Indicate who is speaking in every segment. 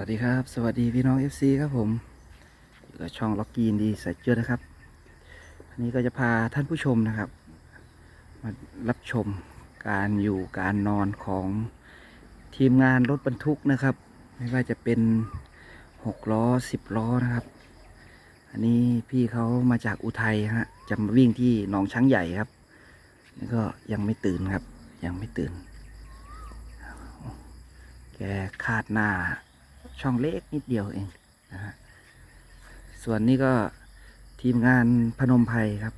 Speaker 1: วัสดีครับ สวัสดีพี่น้อง FC ครับผมอยู่กับช่องล็อกกีนดีใส่เจอนะครับอันนี้ก็จะพาท่านผู้ชมนะครับ มารับชมการอยู่การนอนของทีมงานรถบรรทุกนะครับ ไม่ว่าจะเป็นหกล้อสิบล้อนะครับ อันนี้พี่เขามาจากอุทัยฮะจะมาวิ่งที่หนองช้างใหญ่ครับนี่ก็ยังไม่ตื่นครับ ยังไม่ตื่น แกคาดหน้า ช่องเล็กนิดเดียวเองนะฮะส่วนนี้ก็ทีมงานพนมไพรครับ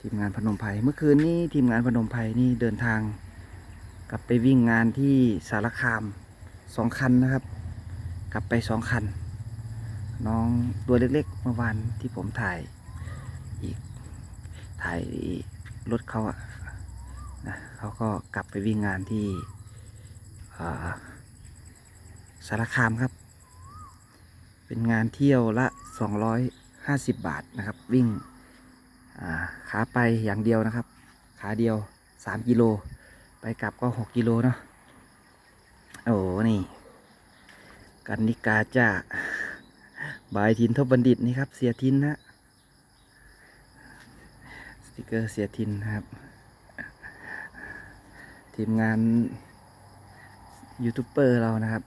Speaker 1: ทีมงานพนมไพรเมื่อคืนนี้ทีมงานพนมไพรนี่เดินทาง กลับไปวิ่งงานที่สารคามสองคันนะครับ กลับไปสองคัน น้องตัวเล็กๆเมื่อวานที่ผมถ่ายอีกถ่ายรถเขาอะนะเขาก็กลับไปวิ่งงานที่อ่า สารคามครับ เป็นงานเที่ยวละ 250 บาทนะครับ วิ่งาขาไปอย่างเดียวนะครับ ขาเดียว 3 กิโล ไปกลับก็ 6 กิโลเนาะโอ้โหนี่ กันนิกาจากบายทินทบบัณฑิตนี่ครับ เสียทินนะสติกเกอร์เสียทินนะครับ ทีมงานยูทูบเบอร์เรานะครับ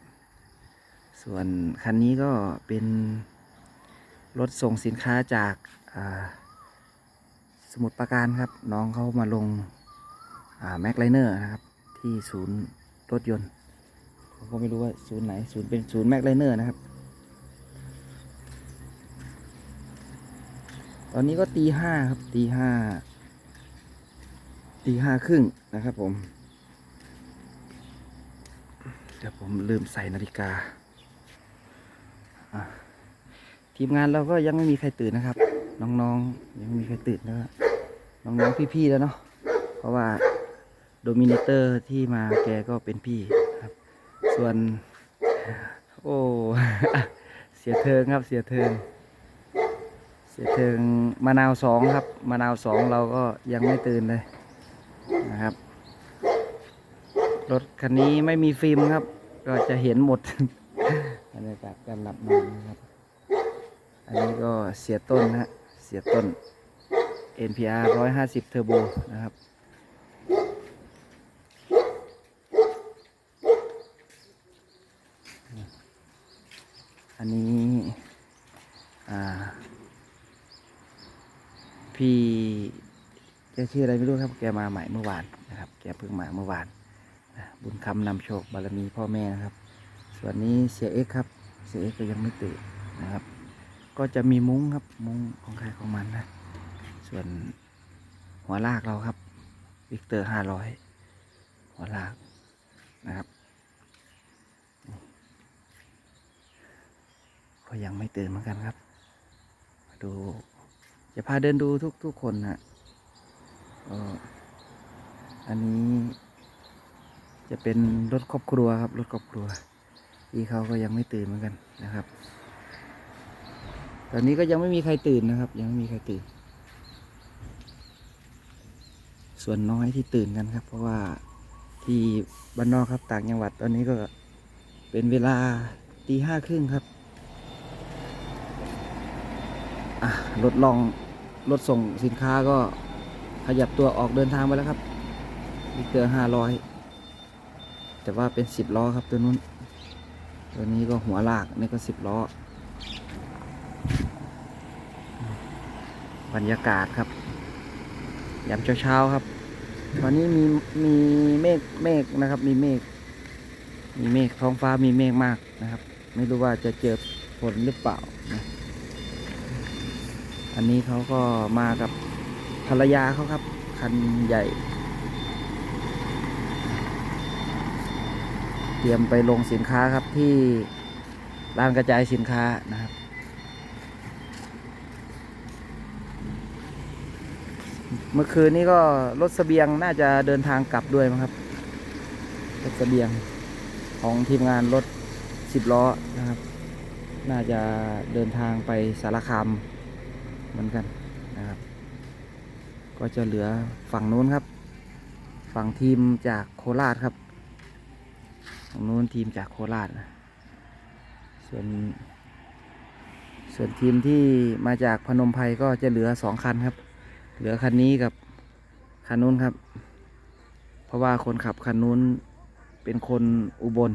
Speaker 1: ส่วนคันนี้ก็เป็นรถส่งสินค้าจากสมุทรปราการครับ น้องเขามาลงแม็กไลเนอร์นะครับ ที่ศูนย์รถยนต์ ผมก็ไม่รู้ว่าศูนย์ไหน ศูนย์เป็นศูนย์แม็กไลเนอร์นะครับ ตอนนี้ก็ตีห้าครับตีห้าตีห้าครึ่งนะครับผม เดี๋ยวผมลืมใส่นาฬิกา ทีมงานเราก็ยังไม่มีใครตื่นนะครับ น้องๆยังไม่มีใครตื่นแล้วน้องๆพี่ๆแล้วเนาะเพราะว่าโดมิเนเตอร์ที่มาแกก็เป็นพี่ครับ ส่วน โอ้เสียเทิงครับเสียเทิง เสียเทิงมะนาวสองครับมะนาวสองเราก็ยังไม่ตื่นเลยนะครับรถคันนี้ไม่มีฟิล์มครับ ก็จะเห็นหมด รรยากาศการหลับนอนนะครับ อันนี้ก็เสียต้นนะฮะเสียต้น NPR 150 Turbo นะครับอันนี้พี่แกชื่ออะไรไม่รู้ครับ แกมาใหม่เมื่อวานนะครับ แกเพิ่งมาเมื่อวานบุญคำนำโชคบารมีพ่อแม่นะครับ ส่วนนี้เสียเอ็กครับ เสียเอ็กก็ยังไม่ตื่นนะครับ ก็จะมีมุ้งครับ มุ้งของใครของมันนะ ส่วนหัวลากเราครับวิกเตอร์ห้าร้อยหัวลากนะครับ ก็ยังไม่ตื่นเหมือนกันครับมาดูจะพาเดินดูทุกทุกคนนะอันนี้จะเป็นรถครอบครัวครับ รถครอบครัว ที่เขาก็ยังไม่ตื่นเหมือนกันนะครับ ตอนนี้ก็ยังไม่มีใครตื่นนะครับ ยังไม่มีใครตื่น ส่วนน้อยที่ตื่นกันครับ เพราะว่าที่บ้านนอกครับต่างจังหวัดตอนนี้ก็เป็นเวลาตีห้าครึ่งครับรถลองรถส่งสินค้าก็ขยับตัวออกเดินทางไปแล้วครับวิกเตอร์ห้าร้อยแต่ว่าเป็นสิบล้อครับตัวนู้น ตัวนี้ก็หัวลาก นี่ก็สิบล้อ บรรยากาศครับ ยามเช้าๆครับวันนี้มีมีเมฆเมฆนะครับ มีเมฆ มีเมฆท้องฟ้ามีเมฆมากนะครับ ไม่รู้ว่าจะเจอฝนหรือเปล่านะอันนี้เขาก็มากับภรรยาเขาครับ คันใหญ่ เตรียมไปลงสินค้าครับที่ร้านกระจายสินค้านะครับ เมื่อคืนนี้ก็รถเสบียงน่าจะเดินทางกลับด้วยมั้งครับรถเสบียงของทีมงานรถสิบล้อนะครับ น่าจะเดินทางไปสารคามเหมือนกันนะครับ ก็จะเหลือฝั่งนู้นครับ ฝั่งทีมจากโคราชครับางนู้นทีมจากโคราชนะส่วน ส่วนทีมที่มาจากพนมไพรก็จะเหลือสองคันครับ เหลือคันนี้กับคันนู้นครับ เพราะว่าคนขับคันนู้นเป็นคนอุบล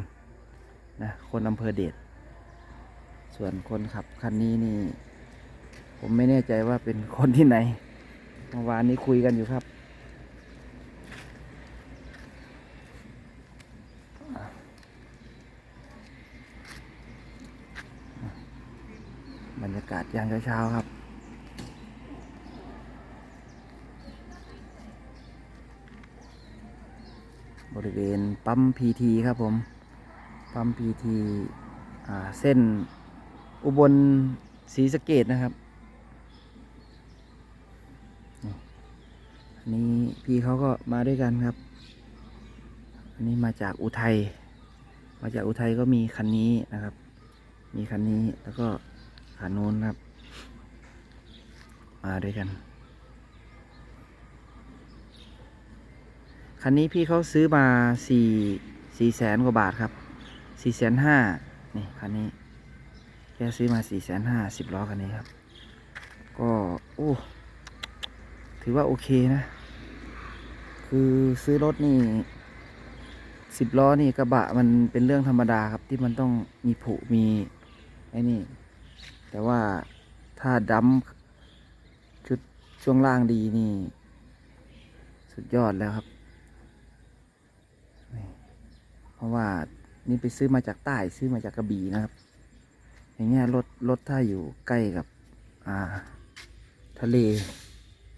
Speaker 1: นะคนอำเภอเดชส่วนคนขับคันนี้นี่ ผมไม่แน่ใจว่าเป็นคนที่ไหนเมื่อวานนี้คุยกันอยู่ครับ บรรยากาศยามเช้าๆครับ บริเวณปั๊มพีทีครับผม ปั๊มพีทีเส้นอุบลศรีสะเกดนะครับ นี่อันนี้พี่เขาก็มาด้วยกันครับ อันนี้มาจากอุทัย มาจากอุทัยก็มีคันนี้นะครับ มีคันนี้แล้วก็ คันนู้นครับ มาด้วยกัน คันนี้พี่เขาซื้อมาสี่สี่แสนกว่าบาทครับสี่แสนห้านี่คันนี้แกซื้อมาสี่แสนห้าสิบล้อคันนี้ครับ ก็โอ้ถือว่าโอเคนะ คือซื้อรถนี่สิบล้อนี่กระบะมันเป็นเรื่องธรรมดาครับที่มันต้องมีผุมีไอ้นี่ แต่ว่าถ้าดัมชุดช่วงล่างดีนี่ สุดยอดแล้วครับ เพราะว่านี่ไปซื้อมาจากใต้ซื้อมาจากกระบี่นะครับ อย่างเงี้ยรถรถถ้าอยู่ใกล้กับ อ่า ทะเล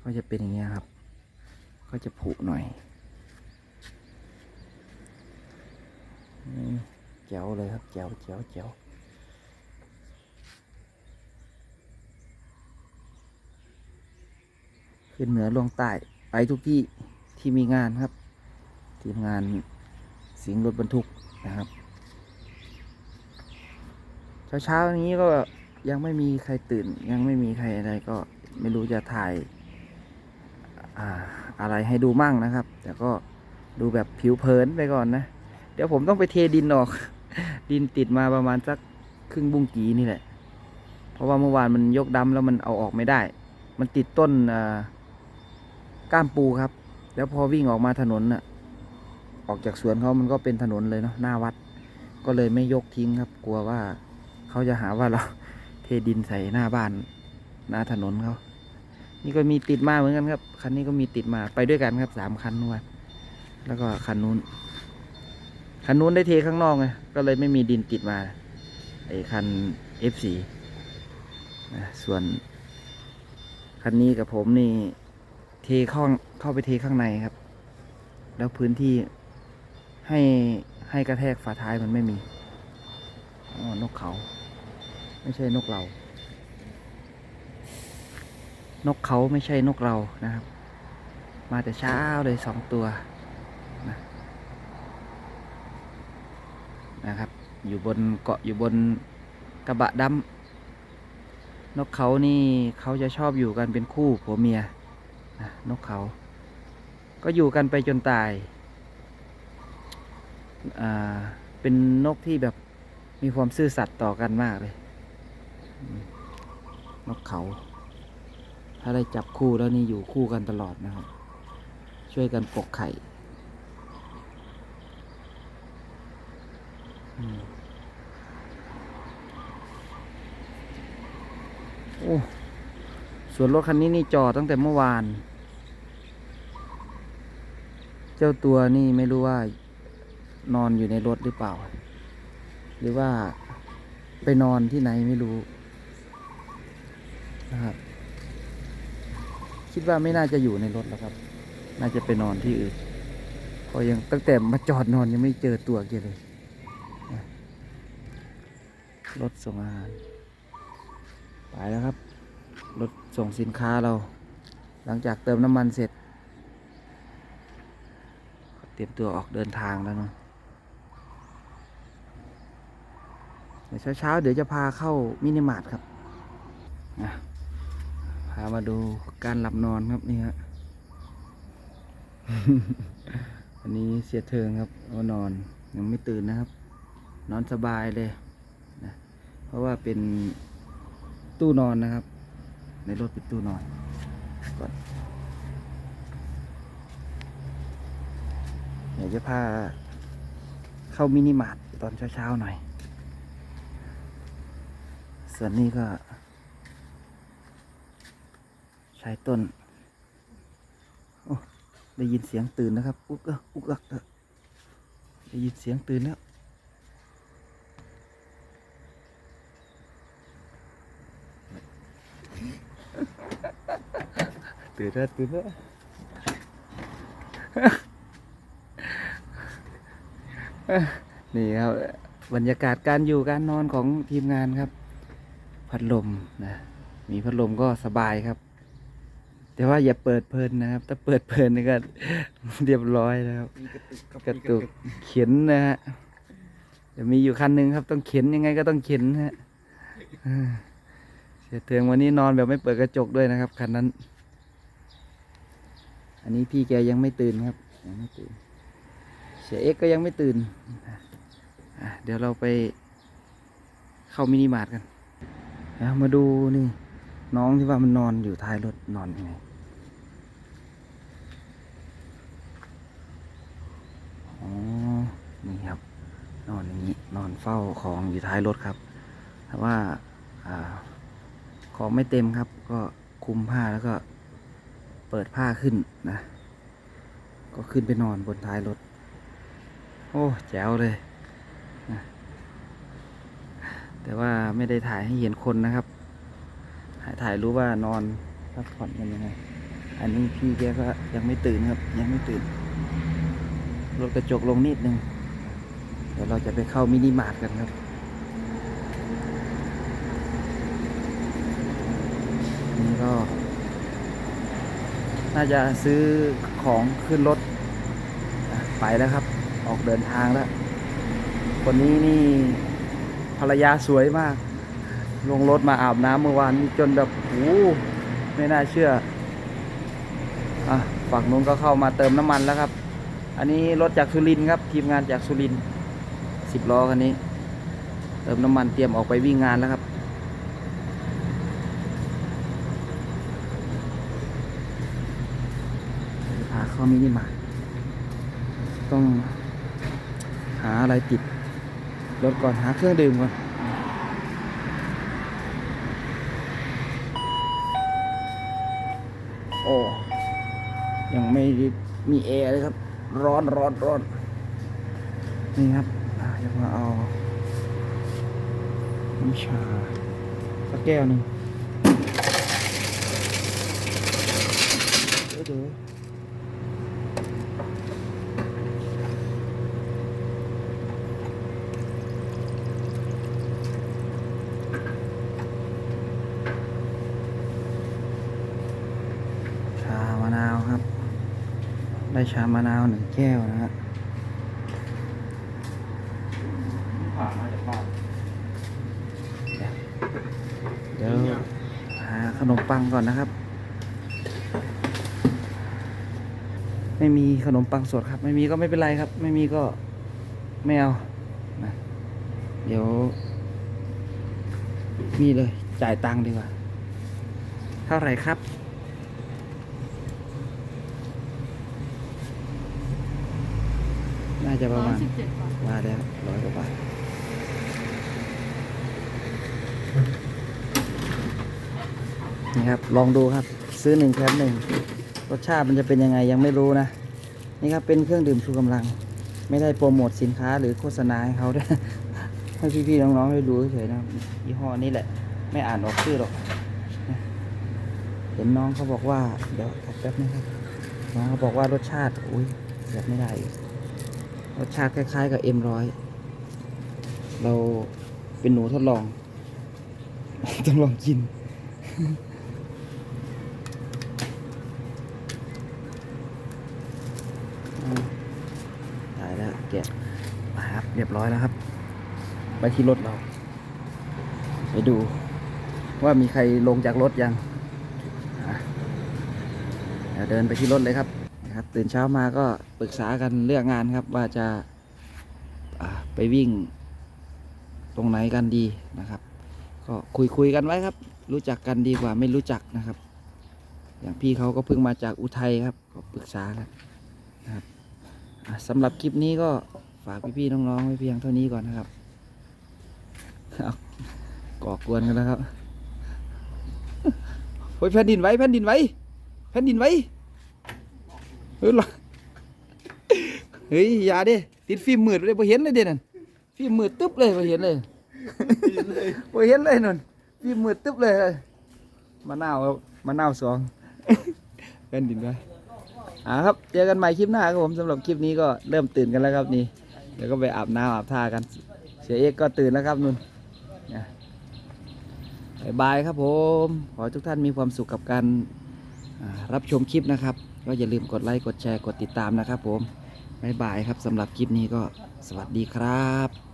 Speaker 1: ก็จะเป็นอย่างเงี้ยครับ ก็จะผุหน่อยนี่แจ๋วเลยครับแจ๋วแจ๋วแจ๋ว ขึ้นเหนือลงใต้ไปทุกที่ที่มีงานครับ ทีมงานสิงรถบรรทุกนะครับเช้าๆนี้ก็ยังไม่มีใครตื่น ยังไม่มีใครอะไรก็ไม่รู้จะถ่ายอ่าอะไรให้ดูมั่งนะครับ แต่ก็ดูแบบผิวเผินไปก่อนนะ เดี๋ยวผมต้องไปเทดินออก ดินติดมาประมาณสักครึ่งบุ้งกีนี่แหละ เพราะว่าเมื่อวานมันยกดำแล้วมันเอาออกไม่ได้ มันติดต้นอ่า ก้ามปูครับ แล้วพอวิ่งออกมาถนนน่ะ ออกจากสวนเขามันก็เป็นถนนเลยเนาะหน้าวัด ก็เลยไม่ยกทิ้งครับ กลัวว่าเขาจะหาว่าเราเทดินใส่หน้าบ้านหน้าถนนเขานี่ก็มีติดมาเหมือนกันครับ คันนี้ก็มีติดมาไปด้วยกันครับสามคันเมื่อวานแล้วก็คันนู้น คันนู้นได้เทข้างนอกไงก็เลยไม่มีดินติดมาไอ้คัน F4 ส่วน คันนี้กับผมนี่ เทเข้าเข้าไปเทข้างในครับ แล้วพื้นที่ให้ให้กระแทกฝาท้ายมันไม่มีอ๋อนกเขา ไม่ใช่นกเรา นกเขาไม่ใช่นกเรานะครับ มาแต่เช้าเลยสองตัวนะนะครับ อยู่บนเกาะอยู่บนกระบะดำนกเขานี่เขาจะชอบอยู่กันเป็นคู่ผัวเมีย นะนกเขา ก็อยู่กันไปจนตาย อ่า เป็นนกที่แบบมีความซื่อสัตย์ต่อกันมากเลย นกเขา ถ้าได้จับคู่แล้วนี่อยู่คู่กันตลอดนะครับ ช่วยกันปกไข่ อืมโอ้ ส่วนรถคันนี้นี่จอดตั้งแต่เมื่อวาน เจ้าตัวนี่ไม่รู้ว่านอนอยู่ในรถหรือเปล่า หรือว่าไปนอนที่ไหนไม่รู้นะครับ คิดว่าไม่น่าจะอยู่ในรถแล้วครับ น่าจะไปนอนที่อื่นเพราะยังตั้งแต่มาจอดนอนยังไม่เจอตัวแกเลยรถส่งอาหารไปแล้วครับ รถส่งสินค้าเรา หลังจากเติมน้ำมันเสร็จ เตรียมตัวออกเดินทางแล้วเนาะเดี๋ยวเช้าๆเดี๋ยวจะพาเข้ามินิมาร์ทครับนะพามาดูการหลับนอนครับนี่ฮะอันนี้เสียเทิงครับเอานอนยังไม่ตื่นนะครับ นอนสบายเลยนะเพราะว่าเป็นตู้นอนนะครับ ในรถป็นตู้นอนก่อนเดี๋ยวจะพาเข้ามินิมาร์ทตอนเช้าๆหน่อย ส่วนนี้ก็ชายต้น โอ้ ได้ยินเสียงตื่นนะครับ อุกเอะอุกอักได้ยินเสียงตื่นแล้ว ตื่นแล้วตื่นแล้วนี่ครับบรรยากาศการอยู่การนอนของทีมงานครับ พัดลมนะมีพัดลมก็สบายครับ แต่ว่าอย่าเปิดเพลินนะครับ ถ้าเปิดเพลินนี่ก็เรียบร้อยนะครับ
Speaker 2: มีกระตุกครับ
Speaker 1: กระตุกเข็นนะฮะจะมีอยู่คันหนึ่งครับ ต้องเข็นยังไงก็ต้องเข็นฮะเออเสียเทืองวันนี้นอนแบบไม่เปิดกระจกด้วยนะครับคันนั้น อันนี้พี่แกยังไม่ตื่นครับยังไม่ตื่นเสียเอ็กซ์ก็ยังไม่ตื่นเดี๋ยวเราไปเข้ามินิมาร์ทกันมาดูนี่น้องที่ว่ามันนอนอยู่ท้ายรถนอนยังไงอ๋อนี่ครับ นอนอย่างนี้นอนเฝ้าของอยู่ท้ายรถครับแต่ว่าอ่าของไม่เต็มครับ ก็คลุมผ้าแล้วก็ ปิดผ้าขึ้นนะ ก็ขึ้นไปนอนบนท้ายรถ โอ้แจ๋วเลยนะแต่ว่าไม่ได้ถ่ายให้เห็นคนนะครับ ถ่ายรู้ว่านอนพักผ่อนกันยังไง อันนี้พี่แกก็ยังไม่ตื่นครับ ยังไม่ตื่นลดกระจกลงนิดนึง เดี๋ยวเราจะไปเข้ามินิมาร์ทกันครับนี่ก็ น่าจะซื้อของขึ้นรถ ไปแล้วครับ ออกเดินทางแล้ว คนนี้นี่ภรรยาสวยมาก ลงรถมาอาบน้ำเมื่อวานจนแบบโอ้ไม่น่าเชื่ออะฝั่งนู้นก็เข้ามาเติมน้ำมันแล้วครับ อันนี้รถจากสุรินทร์ครับ ทีมงานจากสุรินทร์สิบล้อคันนี้ เติมน้ำมันเตรียมออกไปวิ่งงานแล้วครับ พา เข้ามินิมาร์ทต้องหาอะไรติดรถก่อนหาเครื่องดื่มก่อนโอ้ยังไม่มีแอร์เลยครับ ร้อนร้อนร้อนนี่ครับอะจะมาเอาน้ำชาสักแก้วหนึ่งเดี๋ยวเดี๋ยวชามะนาวครับ ได้ ชามะนาวหนึ่งแก้วนะฮะ
Speaker 2: ผ่านมาจากบ้าน
Speaker 1: เดี๋ยวหาขนมปังก่อนนะครับ ไม่มีขนมปังสดครับ ไม่มีก็ไม่เป็นไรครับ ไม่มีก็ไม่เอานะเดี๋ยวนี่เลยจ่ายตังค์ดีกว่า เท่าไหร่ครับาจะประ
Speaker 3: ร้อ
Speaker 1: มายณ
Speaker 3: สิบเจ็ดบาท
Speaker 1: มาแล้วร้อยกว่าบาทนี่ครับ ลองดูครับ ซื้อหนึ่งแถมหนึ่งรสชาติมันจะเป็นยังไงยังไม่รู้นะ นี่ครับเป็นเครื่องดื่มชูกำลัง ไม่ได้โปรโมทสินค้าหรือโฆษณาให้เขาด้วยให้พี่ๆน้องๆได้ดูเฉยๆนะครับยี่ห้อนี้แหละ ไม่อ่านออกชื่อหรอกนะเห็นน้องเขาบอกว่า เดี๋ยวแป๊บนึงครับน้องเขาบอกว่ารสชาติ อุ้ยเสียบไม่ได้อีก รสชาติคล้ายๆกับเอ็มร้อยเราเป็นหนูทดลองต้องลองกิน ตายแล้วแกะมาครับเรียบร้อยแล้วครับ ไปที่รถเรา ไปดู ว่ามีใครลงจากรถยังเดี๋ยวเดินไปที่รถเลยครับ นะครับ ตื่นเช้ามาก็ปรึกษากันเรื่องงานครับ ว่าจะไปวิ่งตรงไหนกันดีนะครับ ก็คุยคุยกันไว้ครับ รู้จักกันดีกว่าไม่รู้จักนะครับ อย่างพี่เขาก็เพิ่งมาจากอุทัยครับก็ปรึกษากันนะครับสำหรับคลิปนี้ก็ฝากพี่ๆน้องๆไว้เพียงเท่านี้ก่อนนะครับเอาก่อกวนกันแล้วครับโอ้ยแผ่นดินไหวแผ่นดินไหวแผ่นดินไหว เฮ้ยหรอเฮ้ยอย่าดิติดฟิล์มมืดเลยพอเห็นเลยเด่นั่นฟิล์มมืดตึ๊บเลยพอเห็นเลยพอเห็นเลยนนฟิล์มมืดตึ๊บเลยมะนาวครับมะนาวสองแผ่นดินไหวอ่าครับเจอกันใหม่คลิปหน้าครับผมสำหรับคลิปนี้ก็เริ่มตื่นกันแล้วครับนี่เดี๋ยวก็ไปอาบน้ำอาบท่ากัน เสียเอกก็ตื่นแล้วครับนุ่นนะบายบายครับผม ขอให้ทุกท่านมีความสุขกับการอ่ารับชมคลิปนะครับ ก็อย่าลืมกดไลค์กดแชร์กดติดตามนะครับผมบ๊ายบายครับสำหรับคลิปนี้ก็สวัสดีครับ